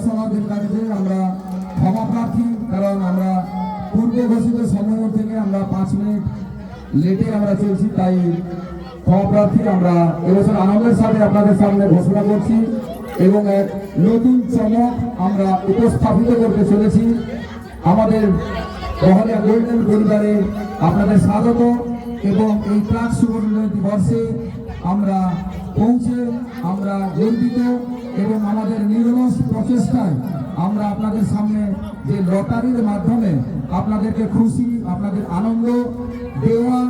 কাছে আমরা ক্ষমা প্রার্থী, কারণ আমরা পূর্ব ঘোষিত সময় থেকে আমরা পাঁচ মিনিট লেটে আমরা চলছি, তাই ক্ষমা প্রার্থী আমরা এবছর আনন্দের সাথে আপনাদের সামনে ঘোষণা করছি এবং এক নতুন চমক আমরা উপস্থাপিত করতে চলেছি। আমাদের বহলিয়া গোল্ডেন পরিবারে আপনাদের স্বাগত এবং এই প্রাক সুবর্ণ বর্ষে আমরা পৌঁছে আমরা গর্বিত। এবং আমাদের নিরলস প্রচেষ্টায় আমরা আপনাদের সামনে যে লটারির মাধ্যমে আপনাদেরকে খুশি, আপনাদের আনন্দ দেওয়া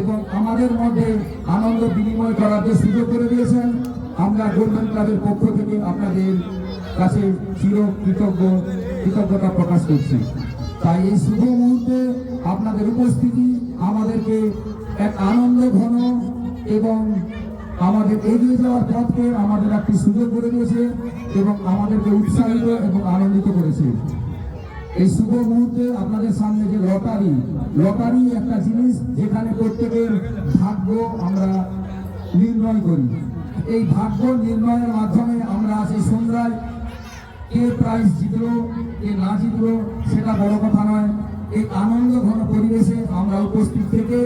এবং আমাদের মধ্যে আনন্দ বিনিময় করার যে সুযোগ করে দিয়েছেন, আমরা গোল্ডেন ক্লাবের পক্ষ থেকে আপনাদের কাছে চির কৃতজ্ঞ কৃতজ্ঞতা প্রকাশ করছি। তাই এই শুভ মুহূর্তে আপনাদের উপস্থিতি আমাদেরকে এক আনন্দ ঘন এবং আমাদের এগিয়ে যাওয়ার পথকে আমাদের একটি সুযোগ করে দিয়েছে এবং আমাদেরকে উৎসাহিত এবং আনন্দিত করেছে। এই শুভ মুহূর্তে আপনাদের সামনে যে লটারি লটারি একটা জিনিস যেখানে প্রত্যেকের ভাগ্য আমরা নির্ণয় করি। এই ভাগ্য নির্ণয়ের মাধ্যমে আমরা সেই সন্ধ্যায় কে প্রাইজ জিতলো, কে না জিতলো, সেটা বড় কথা নয়। এই আনন্দ ঘন পরিবেশে আমরা উপস্থিত থেকে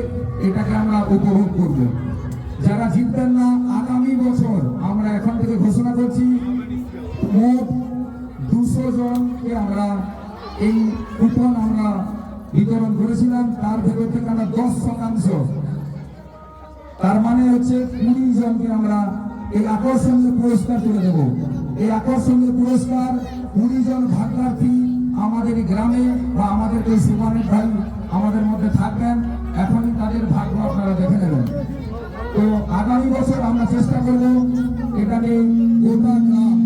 এটাকে আমরা উপভোগ করব। যারা জিতবেন না, আগামী বছর আমরা এখন থেকে ঘোষণা করছি, মোট দুশো জনকে আমরা এই কুপন আমরা বিতরণ করেছিলাম। তার ভেতর থেকে আমরা দশ শতাংশ। তার মানে হচ্ছে কুড়ি জনকে আমরা এই আকর্ষণীয় পুরস্কার তুলে দেব। এই আকর্ষণীয় পুরস্কার কুড়ি জন ভাগ্যার্থী আমাদের গ্রামে বা আমাদের এই সুমানের ভাই আমাদের মধ্যে থাকবেন। এখনই তাদের ভাগ্য আপনারা দেখে নেবেন। তো আগামী বছর আমরা চেষ্টা করব এটাকে গোটা গ্রাম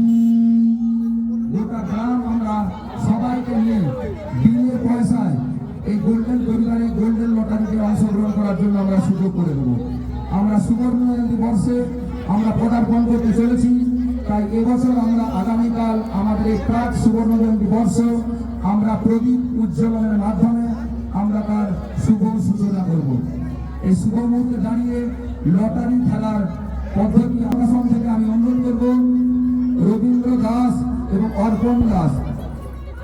গোটা গ্রাম আমরা সবাইকে নিয়ে বিয়ের পয়সায় এই গোল্ডেন পরিবারে গোল্ডেন লটারিতে অংশগ্রহণ করার জন্য আমরা সুযোগ করে দেবো। আমরা সুবর্ণ জয়ন্তী বর্ষে আমরা পদার্পণ করতে চলেছি। তাই এবছর আমরা আগামীকাল আমাদের এই প্রাক সুবর্ণ জয়ন্তী বর্ষ আমরা প্রদীপ উজ্জ্বলনের মাধ্যমে আমরা তার শুভ সূচনা করব। এই শুভ মুহূর্তে দাঁড়িয়ে লটারি খেলার পদ্ধতি আসন থেকে আমি অনুরোধ করব, রবীন্দ্র দাস এবং অর্পণ দাস।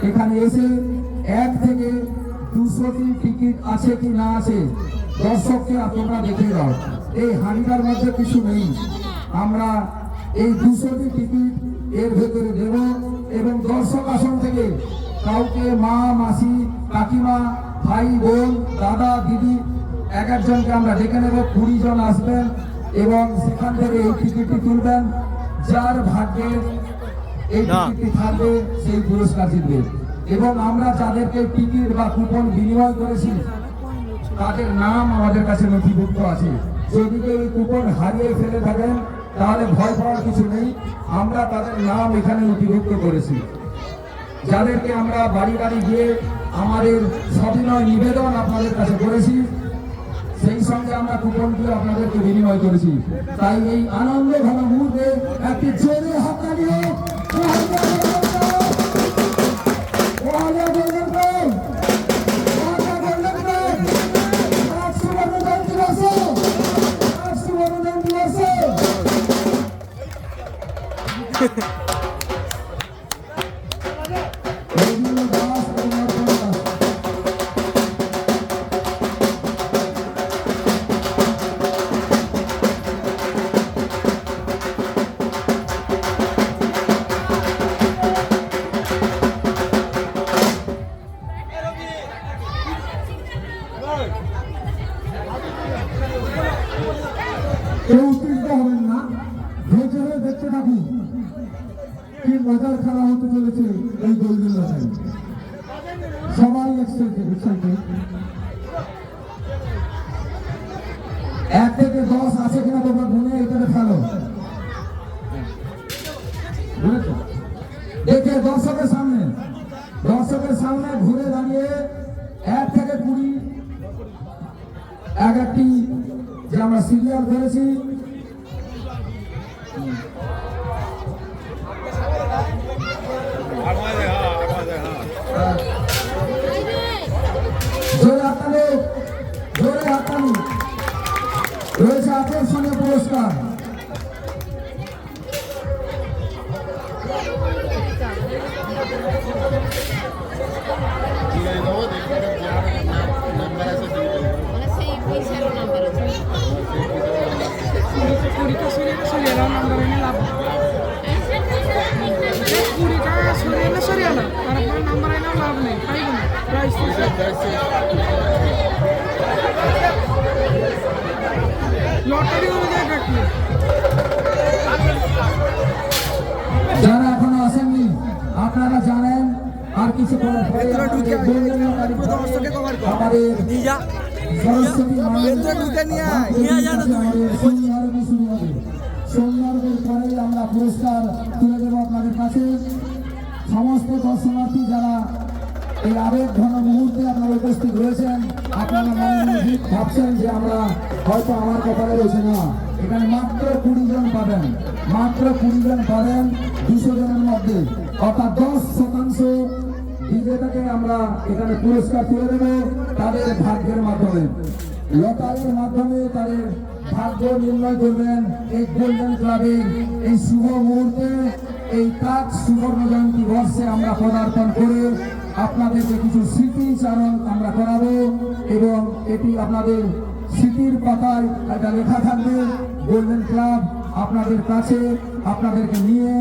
এখানে এসে এক থেকে দুশোটি টিকিট আছে কি না আছে, দর্শককে আপনারা দেখে দাও এই হাঁড়িটার মধ্যে কিছু নেই। আমরা এই দুশোটি টিকিট এর ভেতরে দেব এবং দর্শক আসন থেকে কাউকে মা, মাসি, কাকিমা, ভাই, বোন, দাদা, দিদি এক একজনকে আমরা ডেকে নেব কুড়ি জন আসবেন এবং সেখান থেকে এই টিকিটটি তুলবেন। যার ভাগ্যে এই টিকিটটি থাকবে সেই পুরস্কার জিতবে। এবং আমরা যাদেরকে টিকিট বা কুপন বিনিময় করেছি তাদের নাম আমাদের কাছে নথিভুক্ত আছে। যদি কেউ এই কুপন হারিয়ে ফেলে থাকেন তাহলে ভয় পাওয়ার কিছু নেই। আমরা তাদের নাম এখানে নথিভুক্ত করেছি। যাদেরকে আমরা বাড়ি বাড়ি গিয়ে আমাদের সবিনয় নিবেদন আপনাদের কাছে করেছি সেই সঙ্গে আমরা কুপনটিও আপনাদেরকে বিনিময় করেছি তাই এই আনন্দ ঘন মুহূর্তে একটি জোরে হোক। ওয়াহলা গোল্ডেন গোল! কেউ উত্তেজিত হবেন না। ধৈর্য ধরে দেখতে থাকুন। কি মজার খেলা হতে চলেছে এই গোল্ডেন লটারি মায়ের আমাদের সন্ধ্যারতি শুরু হবে সন্ধ্যারতির পরে আমরা পুরস্কার তুলে দেবো আপনাদের কাছে। সমস্ত দর্শনার্থী যারা এই আবেগ ঘন মুহূর্তে আপনারা উপস্থিত রয়েছেন আপনারা মনে মনে ভাবছেন যে আমরা হয়তো আমার কপালে রয়েছে না। এখানে মাত্র কুড়ি জন পাবেন মাত্র কুড়ি জন পাবেন দুশো জনের মধ্যে। অর্থাৎ দশ শতাংশ বিজেতাকে আমরা এখানে পুরস্কার তুলে দেবো তাদের ভাগ্যের মাধ্যমে। লটারির মাধ্যমে তাদের ভাগ্য নির্ণয় করবেন এই গোল্ডেন ক্লাবের এই শুভ মুহূর্তে, এই কাজ সুবর্ণ জয়ন্তী বর্ষে আমরা পদার্পণ করে আপনাদেরকে কিছু স্মৃতিচারণ আমরা করাবো এবং এটি আপনাদের স্মৃতির পাতায় এটা লেখা থাকবে গোল্ডেন ক্লাব আপনাদের কাছে, আপনাদেরকে নিয়ে,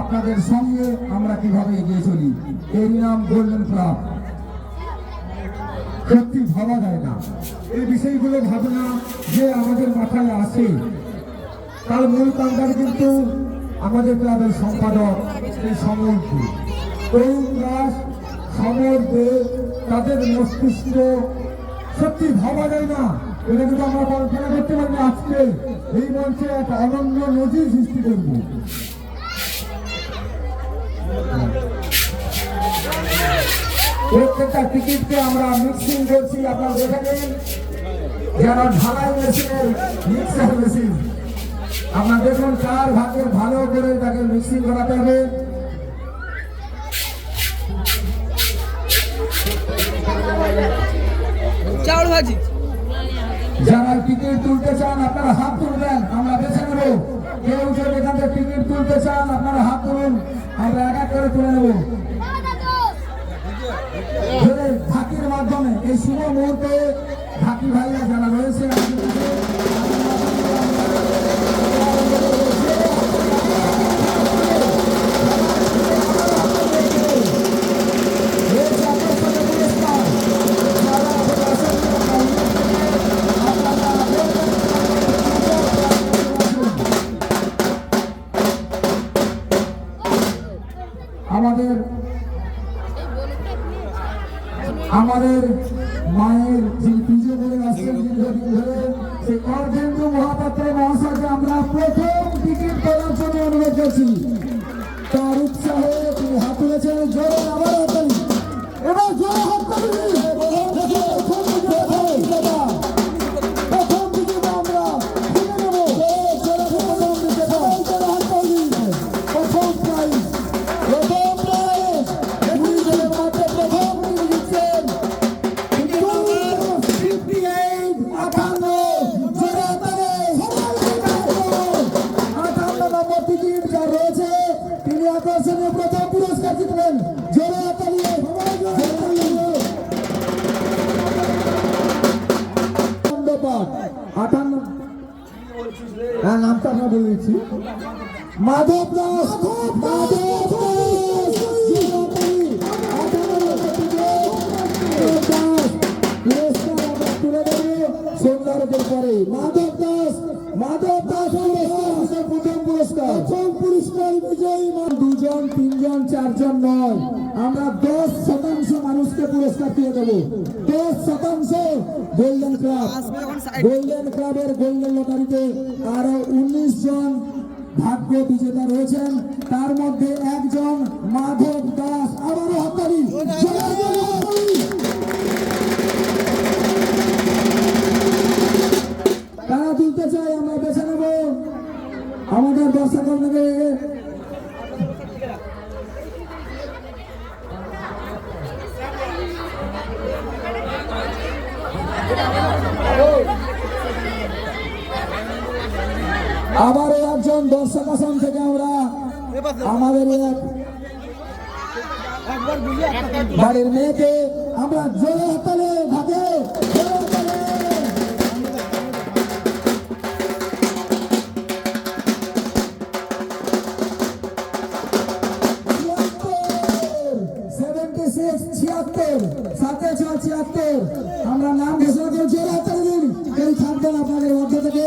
আপনাদের সঙ্গে আমরা কীভাবে এগিয়ে চলি। এর নাম গোল্ডেন ক্লাব সত্যি ভাবা যায় না। এই বিষয়গুলো ভাবনা যে আমাদের মাথায় আসে, তার মূল কাণ্ডার কিন্তু আমাদের ক্লাবের সম্পাদক এই সমর্থী তরুণ দাস সমর দে, তাদের মস্তিষ্ক সত্যি ভাবা যায় না। এটা কিন্তু আমরা কল্পনা করতে পারি আজকে। এই মঞ্চে এক অনন্য নজির সৃষ্টি করব। প্রত্যেকটা টিকিটকে আমরা মিক্সিং করছি আপনারা দেখেছেন যারা ঢালাই মেশিনের মিক্সার মেশিন আপনার দেখুন কার ভাগের ভালো করে তাকে মিক্সিং করাতে হবে। চাউল ভাজি। যারা টিকিট তুলতে চান আপনারা হাত তুলবেন আমরা বেছে নেব। কেউ যদি এখান থেকে টিকিট তুলতে চান আপনারা হাত তুলুন আমরা এক এক করে তুলে নেব। ঢাকির মাধ্যমে এই শুভ মুহূর্তে ঢাকি ভাইয়া যারা রয়েছে দিয়ে দেবো দশ শতাংশ গোল্ডেন ক্লাব গোল্ডেন ক্লাবের গোল্ডেন লটারিতে আরও উনিশ জন ভাগ্য বিজেতা রয়েছেন। তার মধ্যে একজন মাধব দাস। আবারও হাততালি। তারা তুলতে চাই আমরা বেছে নেব। আমাদের দর্শক আবার একজন দর্শক আসন থেকে আমরা। আমাদের বাড়ির মেয়েকে আমরা জোরে হাতালে ভাগে সাথে আমরা নাম ঘোষণা করছি আপনাদের থেকে।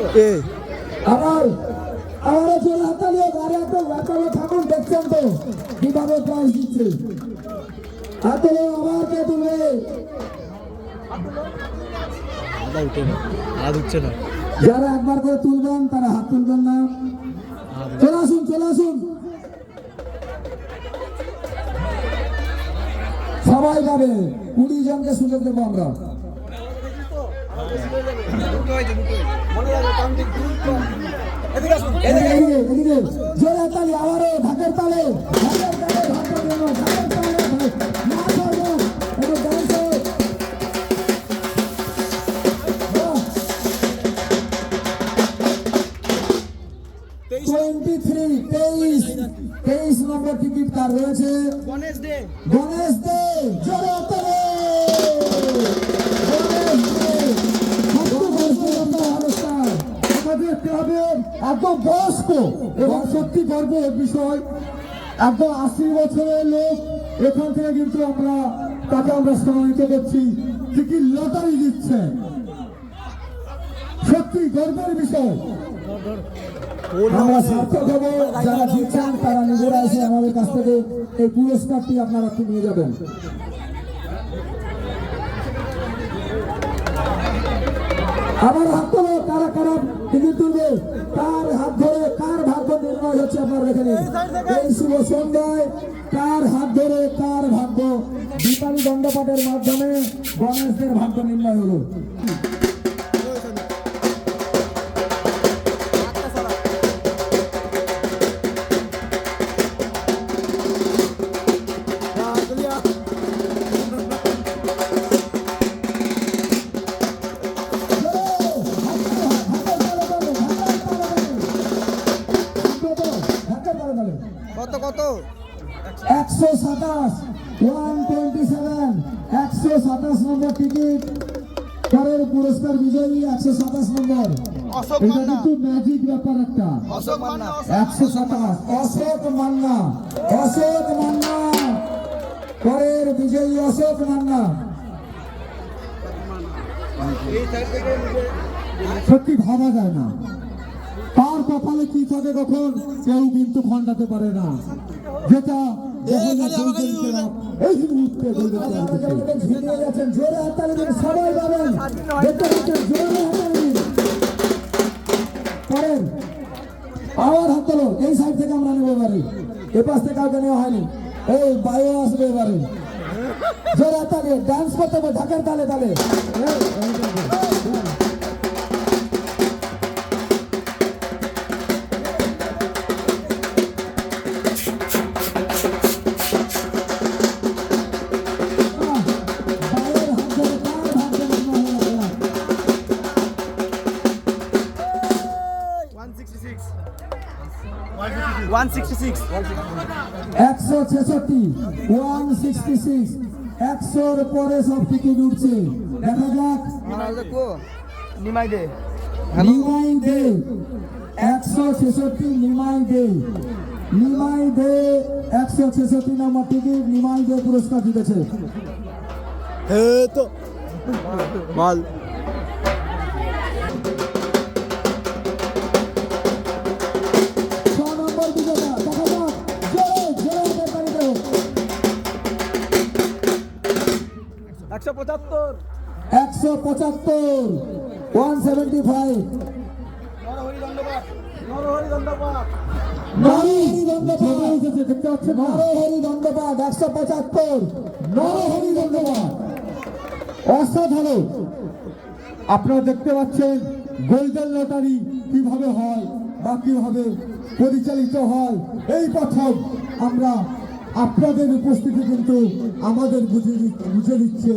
আবার আবার জোরে হাতালি গাড়ি একদম ব্যাপারে থাকুন দেখছেন তো কীভাবে প্রাইজ দিচ্ছে। হাতলে আবার কে তুলবে যারা একবার করে তুলবেন তারা হাত তুলবেন না। চলে আসুন চলে আসুন। সবাই যাবে কুড়ি জনকে সুযোগ দেবো আমরা। জোরে তালি আবারও ঢাকের তালে। ঢাকের তালে ঢাকের তালে ঢাক- না করব, একটু dance হোক। বাহ। 23, 23, 23 নম্বর টিকিট তার রয়েছে? গণেশ দে। গণেশ দে জোরে এবং সত্যি গর্বের বিষয় একদম আশি বছরের লোক এখান থেকে কিন্তু আমরা, তাকে আমরা সম্মানিত করছি কি লটারি দিচ্ছে সত্যি গর্বের বিষয়। আমরা সার্থক হব, যারা জিতছেন তারা নিজেরা এসে আমাদের কাছ থেকে এই পুরস্কারটি আপনারা নিয়ে যাবেন। আবার হাত তোলো, কারা কারা টিকিট তুলবে? কার হাত ধরে, কার ভাগ্য নির্ণয় হচ্ছে আপনার এখানে? এই শুভ সন্ধ্যায় কার হাত ধরে, কার ভাগ্য? দীপালী দণ্ডপাঠের মাধ্যমে গণেশদের ভাগ্য নির্ণয় হলো। এটা কিন্তু ম্যাজিক ব্যাপার একটা একশো সাতাশ অশোক মান্না অশোক মান্না পরের বিজয়ী অশোক মান্না সত্যি ভাবা যায় না তার কপালে কি থাকে কখন কেউ কিন্তু খণ্ডাতে পারে না যেটা এই মুহূর্তে সবাই পাবেন এই সাইড থেকে আমরা নেব এবারে। এ পাশ থেকে কাউকে নেওয়া হয়নি। এই বাইরে আসবে এবারে। জোরে তাহলে ডান্স করতে হবে ঢাকার তালে তালে। একশো ছেষট্টি ওয়ান সিক্সটি সিক্স একশোর পরে সব টিকিট উঠছে দেখা যাক। নিমাই দে। নিমাই দে। একশো ছেষট্টি নিমাই দে। নিমাই দে একশো ছেষট্টি নম্বর টিকিট। নিমাই দে পুরস্কার জিতেছে। তো। মাল। একশো পঁচাত্তর। ওয়ান সেভেন্টি ফাইভ একশো পঁচাত্তর। নরহরি দণ্ডপাঠ অসাধারণ। আপনারা দেখতে পাচ্ছেন গোল্ডেন লটারি কীভাবে হয় বা কীভাবে পরিচালিত হয় এই প্রথম আমরা আপনাদের উপস্থিতি কিন্তু আমাদের বুঝে বুঝে দিচ্ছে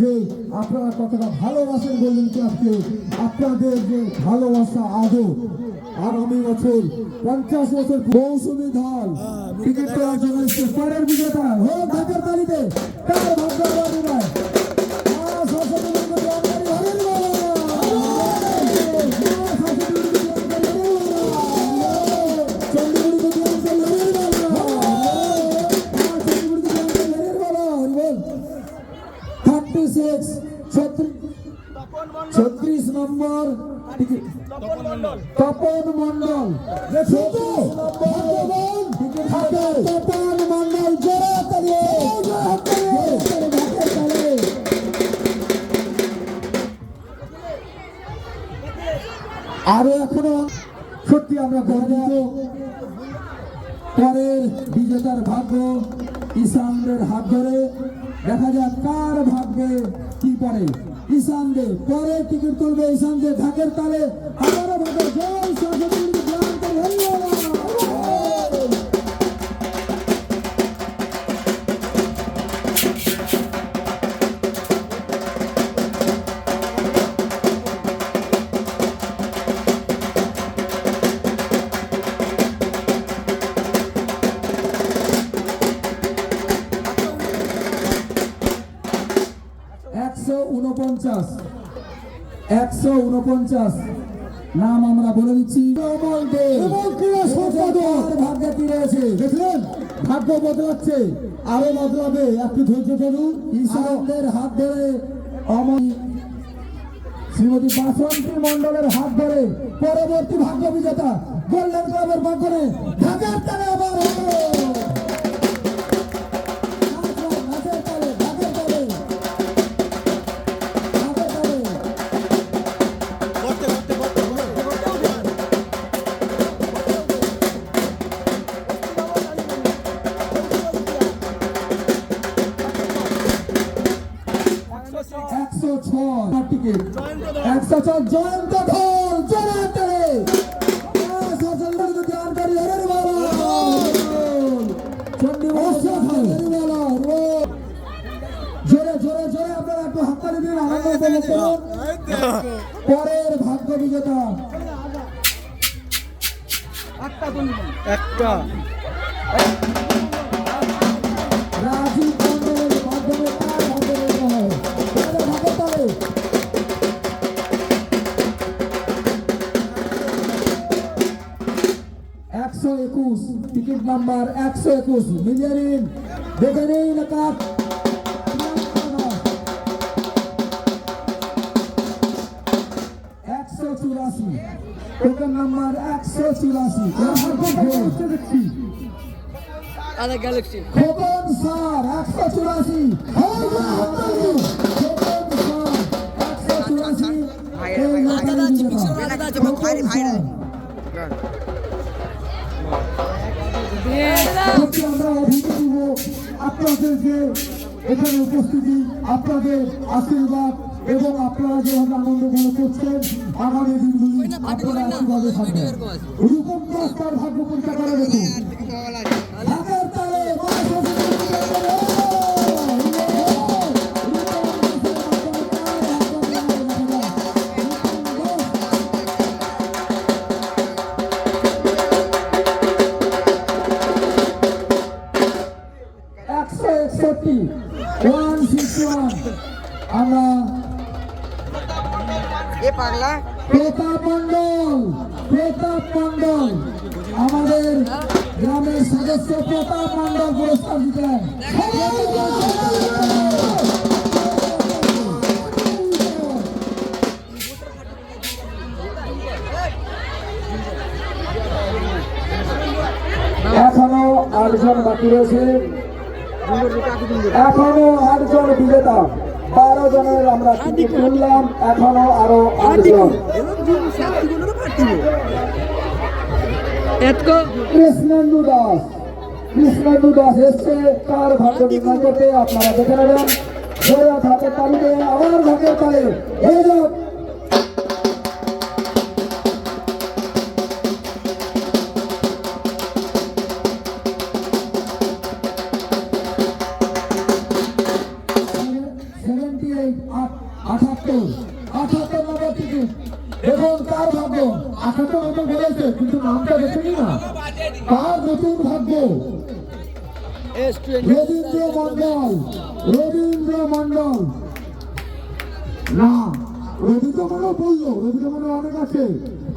যে আপনারা কতটা ভালোবাসেন বললেন ক্লাবকে আপনাদের যে ভালোবাসা আদৌ আগামী বছর পঞ্চাশ বছর মৌসুমী ঢাল ক্রিকেট খেলার জন্য এসছে। বিজেতা হোক ঢাকার তালিতে ভাগ্য 36 ছত্রিশ তপন মন্ডল ছত্রিশ নম্বর তপন মন্ডল তপন মন্ডল ছত্রিশ নম্বর তপন মন্ডল জোরে তালিয়ে আরও এখনও সত্যি আমরা গর্বিত। পরের বিজেতার ভাগ্য ঈশানদের হাত ধরে দেখা যাক কার ভাগ্যে কি পড়ে। ঈশান দে পরে টিকিট তুলবে ঈশান দে ঢাকের তালে। আবারও ভাগে জয় সরস্বতী উনপঞ্চাশ। একশো উনপঞ্চাশ। নাম আমরা বলে দিচ্ছি ভাগ্যে কি রয়েছে? দেখলেন? ভাগ্য বদলাচ্ছে। আরও বদলাবে। একটু ধৈর্য ধরুন। ঈশানদের হাত ধরে অমন শ্রীমতী বাসন্তী মন্ডলের হাত ধরে পরবর্তী ভাগ্য বিজেতা গোল্ডেন ক্লাবের ভাগ্যে ঢাকার তালে আবার ছয় জয়ন্ত হরের বাবা জোরে জোরে জোরে আপনারা একটু হাততালি দিন আনন্দ উপভোগ করুন পরের ভাগ্য বিজেতা। একটা রাজীব একশো টিকিট নাম্বার একশো একুশ। মিলিয়ে নিন। দেখে নিন কাপ একশো চুরাশি। টোকেন নাম্বার একশো চুরাশি। খোকন স্যার একশো চুরাশি। একশো চুরাশি। আমরা অভিযোগ আপনাদের যে এখানে উপস্থিতি আপনাদের আশীর্বাদ এবং আপনারা যেভাবে আনন্দ মনে করছেন আগামী দিনগুলি আপনারা একইভাবে থাকবেন রূপম পুরস্কার ভাগ্য পরীক্ষা করে দেখুন পাগলা প্রতাপ মন্ডল প্রতাপ মন্ডল আমাদের গ্রামের সদস্য প্রতাপ মন্ডল পুরস্কার দিতেন এখনও আটজন রয়েছে। এখনও আটজন বিজেতা। বারো জনের আমরা টিকিট এখনও আরও আটজন এতকো? কৃষ্ণেন্দু দাস। কৃষ্ণেন্দু দাস এসছে তার ভাগ্য নির্ণয় করতে আপনারা দেখে নেবেন। তালিতে আবার ভাগের তালে। হয়ে যাক। রবীন্দ্র মন্ডল রবীন্দ্র মন্ডল না রবীন্দ্র মন্ডল বলল রবীন্দ্র মন্ডল অনেক আছে।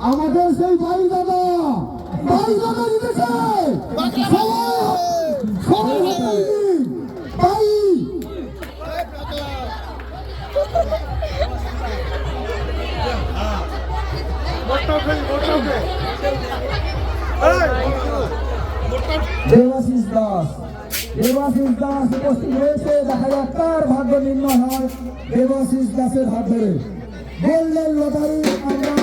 আমাদের সেই ভাই দাদা ভাই দাদা জিতেছে। ভাই। দেবাশিস দাস। দেবাশিস দাস উপস্থিত হয়েছে, দেখা যাক কার ভাগ্য নির্ণয় হয়। দেবাশিস দাসের হাত ধরে। গোল্ডেন লটারি, আমরা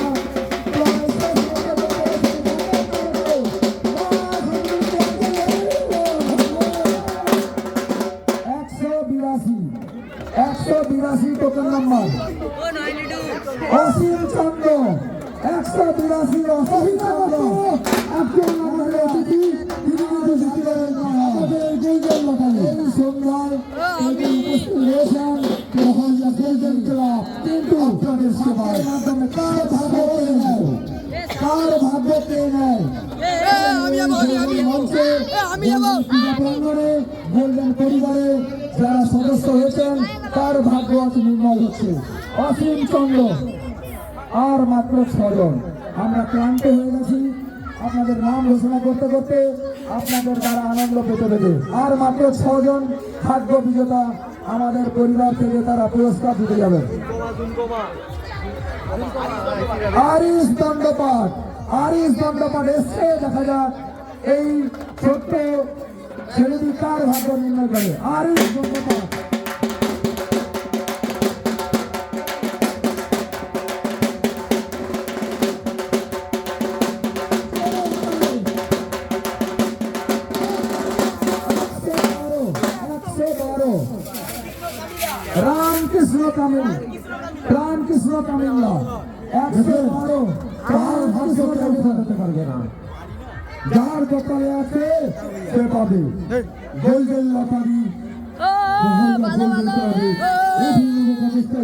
একশো বিরাশি টোকেন নাম্বার। অসীম চন্দ্র, একশো বিরাশি অসীম চন্দ্র। মাত্র ছজন আমরা ক্লান্ত হয়ে গেছি। আপনাদের নাম ঘোষণা করতে করতে আপনাদের দ্বারা আনন্দ পেতে পেতে আর মাত্র ছজন ভাগ্য বিজেতা আমাদের পরিবার থেকে তারা পুরস্কার দিতে যাবে। আরিস দণ্ডপাঠ আরিস দণ্ডপাঠ এসছে, দেখা যাক। এই ছোট্ট ছেলেটি কার ভাগ্য নির্ণয় করে? আরিস দণ্ডপাঠ। রামকৃষ্ণ তামিল রামকৃষ্ণ তামিল্লা একশো বারো। কার ভাগ্য কেউ ফেরাতে পারবে না। যার কপালে আছে সে পাবে। গোল্ডেন লটারি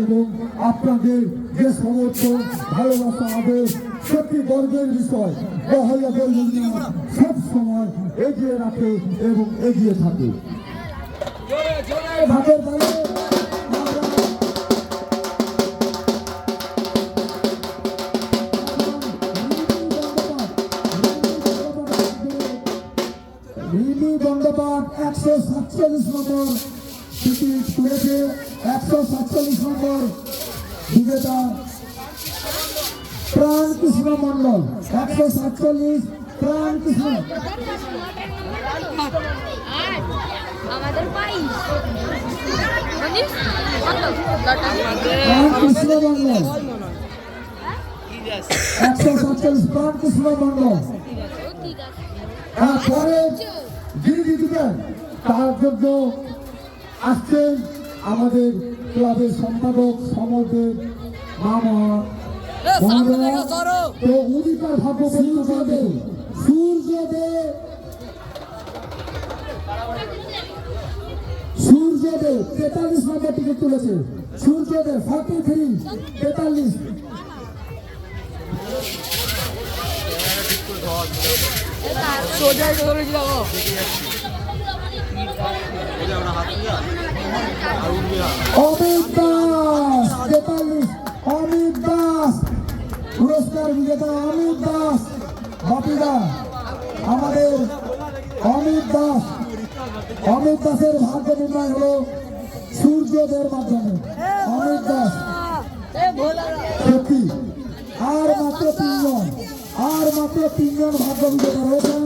এবং আপনাদের যে সমর্থন ভালোবাসা আদেশ সত্যি গর্বের বিষয় মহল্লা গোল্ডেন সব সময় এগিয়ে রাখে এবং এগিয়ে থাকে। ভাগের রিমি বন্দ্যোপাধ্যায় একশো সাতচল্লিশ নম্বর। টিকিট তুলেছে একশো সাতচল্লিশ নম্বর। বিজেতা প্রাণ কৃষ্ণ মন্ডল একশো সাতচল্লিশ। প্রাণ কৃষ্ণ মন্ডল একশো সাতচল্লিশ। প্রাণ কৃষ্ণ মন্ডল যিনি জিতবেন তার জন্য আসছেন আমাদের ক্লাবের সম্পাদক সমর্থের মামা। তো উনি তার ভাগ্য পারবে সূর্যদেব সূর্যদেব তেতাল্লিশ নম্বর টিকিট তুলেছে। সূর্যদেব ফর্টি থ্রি তেতাল্লিশ। সোজাই ধরে যাব অমিত দাস তেতাল্লিশ অমিত দাস পুরস্কার বিজেতা অমিত দাস বাপিদা আমাদের অমিত দাস অমিত দাসের ভাগ্য নির্ণয় হলো সূর্যদের মাধ্যমে। অমিত দাস, সত্যি। আর মাত্র তিনজন। আর মাত্র তিনজন ভাগ্য বিজেতা রয়েছেন।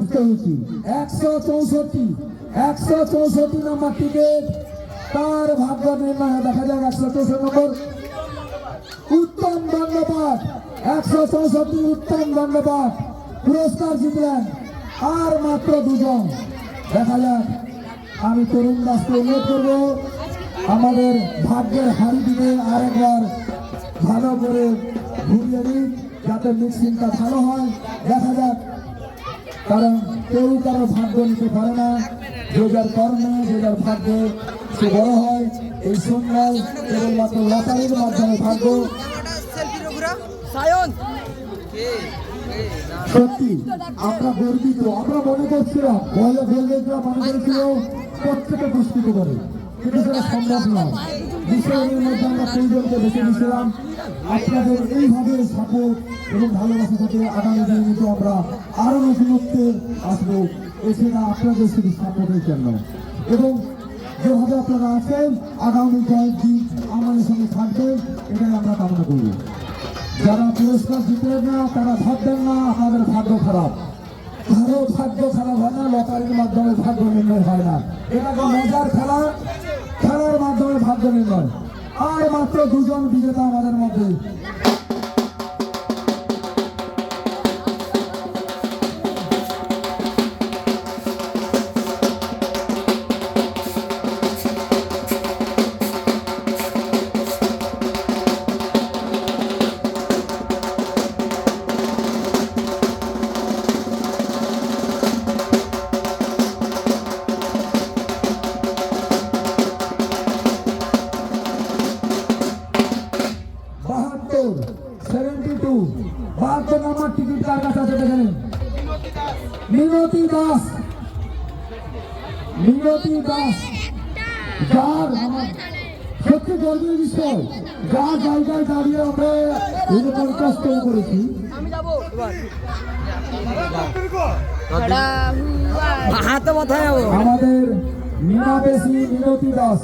বিজয় হয়েছি। একশো চৌষট্টি একশো চৌষট্টি নম্বর টিকিট তার ভাগ্য নির্ণয়। দেখা যাক একশো চৌষট্টি নম্বর। উত্তম দণ্ডপাঠ একশো চৌষট্টি উত্তম দণ্ডপাঠ পুরস্কার জিতলেন আর মাত্র দুজন। দেখা যাক, আমি তরুণ দাসকে অনুরোধ করব। আমাদের ভাগ্যের হাড়ি দিকে আরেকবার ভালো করে ঘুরিয়ে দিন যাতে মিক্সিংটা ভালো হয়। দেখা যাক কারণ কেউ কারও ভাগ্য নিতে পারে না। যে যার কর্মে যে যার ভাগ্য সে বড় হয়। এই সন্ধ্যায় কেবলমাত্র লটারির মাধ্যমে ভাগ্য। সত্যি আমরা গর্বিত আমরা মনে করছিলাম পয়লা গোলদেবরা মনে করেছিল প্রত্যেকে পুরস্কৃত করে কিন্তু সেটা সম্ভব নয়। বিষয়ের মধ্যে আমরা প্রয়োজনকে বেছে নিয়েছিলাম। আপনাদের এইভাবে সাপোর্ট এবং ভালোবাসা থাকে আগামী দিনে কিন্তু আমরা আরও নতুনত্বে আসব এছাড়া আপনাদের শুধু সাপোর্টের জন্য। এবং যেভাবে আপনারা আছেন, আগামী কয়েকদিন আমাদের সঙ্গে থাকবেন, এটাই আমরা কামনা করব যারা পুরস্কার জিতলেন না, তারা ভাববেন না, আমাদের ভাগ্য খারাপ। কারও ভাগ্য খারাপ হয় না, লটারির মাধ্যমে ভাগ্য নির্ণয় হয় না। এটাকে মজার খেলা। খেলার মাধ্যমে ভাগ্য নির্ণয়। আর মাত্র দুজন বিজেতা আমাদের মধ্যে। কাজটাও করেছি। আমাদের মিনাবেশী মিনতি দাস।